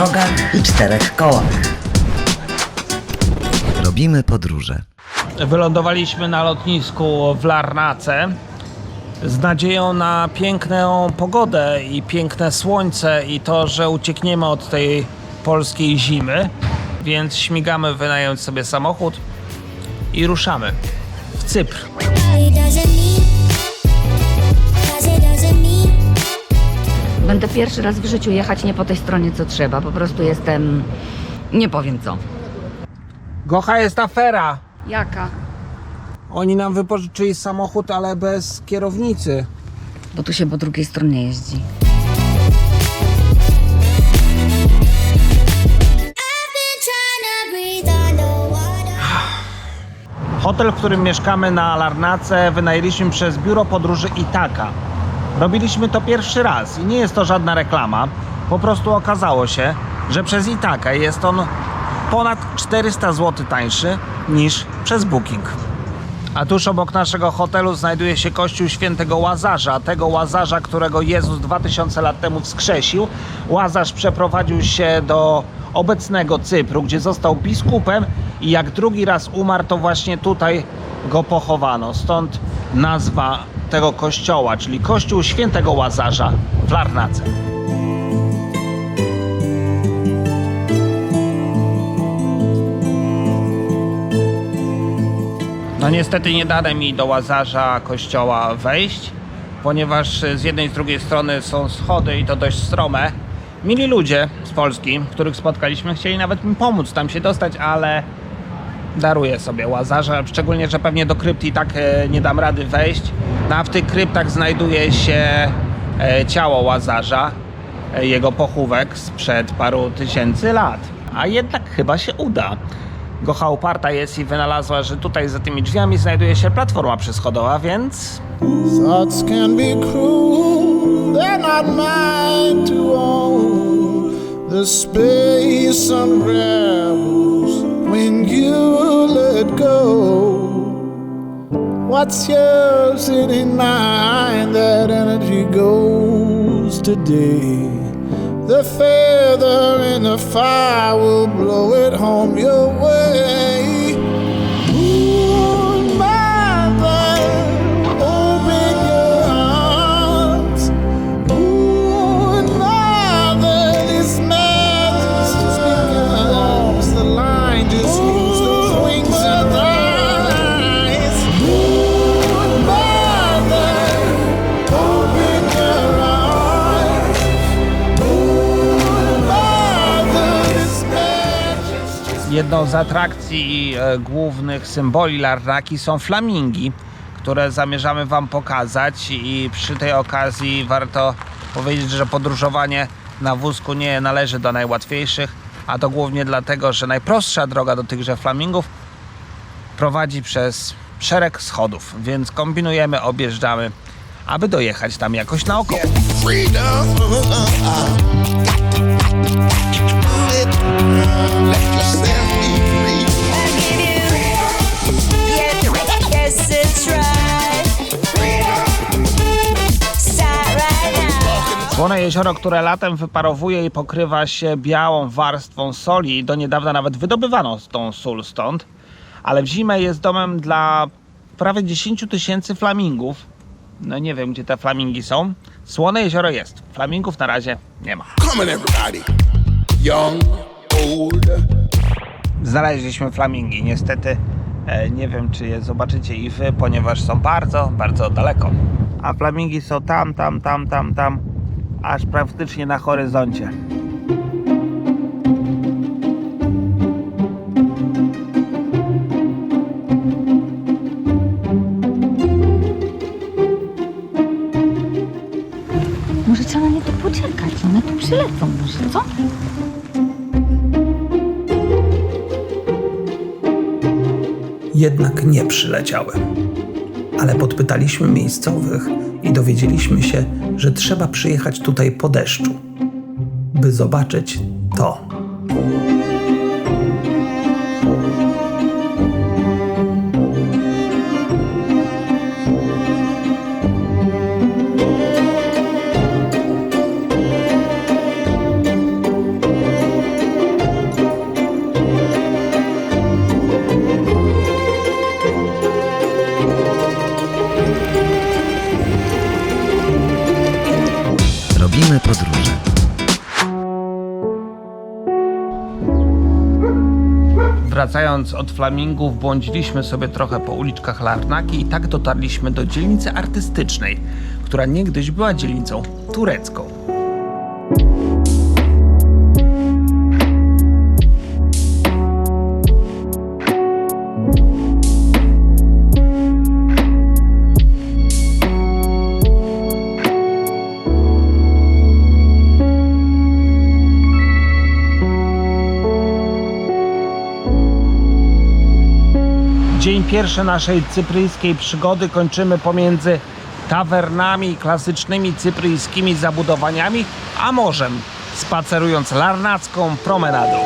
nogach i czterech kołach. Robimy podróże. Wylądowaliśmy na lotnisku w Larnace z nadzieją na piękną pogodę i piękne słońce i to, że uciekniemy od tej polskiej zimy. Więc śmigamy wynająć sobie samochód i ruszamy w Cypr. Będę pierwszy raz w życiu jechać nie po tej stronie, co trzeba. Po prostu jestem... nie powiem co. Gocha jest afera. Jaka? Oni nam wypożyczyli samochód, ale bez kierownicy. Bo tu się po drugiej stronie jeździ. Hotel, w którym mieszkamy na Larnace, wynajęliśmy przez biuro podróży Itaka. Robiliśmy to pierwszy raz i nie jest to żadna reklama. Po prostu okazało się, że przez Itaka jest on ponad 400 zł tańszy niż przez Booking. A tuż obok naszego hotelu znajduje się kościół świętego Łazarza, tego Łazarza, którego Jezus 2000 lat temu wskrzesił. Łazarz przeprowadził się do obecnego Cypru, gdzie został biskupem i jak drugi raz umarł, to właśnie tutaj go pochowano. Stąd nazwa tego kościoła, czyli kościół świętego Łazarza w Larnace. No niestety nie dane mi do Łazarza kościoła wejść, ponieważ z jednej i z drugiej strony są schody i to dość strome. Mili ludzie z Polski, których spotkaliśmy, chcieli nawet mi pomóc tam się dostać, ale daruję sobie Łazarza, szczególnie, że pewnie do krypty i tak e, nie dam rady wejść. No, w tych kryptach znajduje się e, ciało Łazarza, e, jego pochówek sprzed paru tysięcy lat. A jednak chyba się uda. Gocha uparta jest i wynalazła, że tutaj za tymi drzwiami znajduje się platforma przyschodowa, więc. The space unravels What's yours it ain't mine, that energy goes today. The feather in the fire will blow it home your way. Jedną z atrakcji e, głównych symboli Larnaki są flamingi, które zamierzamy Wam pokazać i przy tej okazji warto powiedzieć, że podróżowanie na wózku nie należy do najłatwiejszych, a to głównie dlatego, że najprostsza droga do tychże flamingów prowadzi przez szereg schodów, więc kombinujemy, objeżdżamy, aby dojechać tam jakoś naokoło. freedom. Jezioro, które latem wyparowuje i pokrywa się białą warstwą soli, do niedawna nawet wydobywano tą sól stąd, ale w zimę jest domem dla prawie 10 tysięcy flamingów. No nie wiem, gdzie te flamingi są. Słone jezioro jest. Flamingów na razie nie ma. Young. Znaleźliśmy flamingi. Niestety e, nie wiem, czy je zobaczycie i wy, ponieważ są bardzo, bardzo daleko. A flamingi są tam, tam, tam, tam, tam, aż praktycznie na horyzoncie. Może trzeba na nie tu poczekać. One tu przylecą może, co? jednak nie przyleciałem. Ale podpytaliśmy miejscowych i dowiedzieliśmy się, że trzeba przyjechać tutaj po deszczu, by zobaczyć to. Wracając od flamingów, błądziliśmy sobie trochę po uliczkach Larnaki i tak dotarliśmy do dzielnicy artystycznej, która niegdyś była dzielnicą turecką. Dzień pierwszy naszej cypryjskiej przygody kończymy pomiędzy tawernami i klasycznymi cypryjskimi zabudowaniami, a morzem, spacerując larnacką promenadą.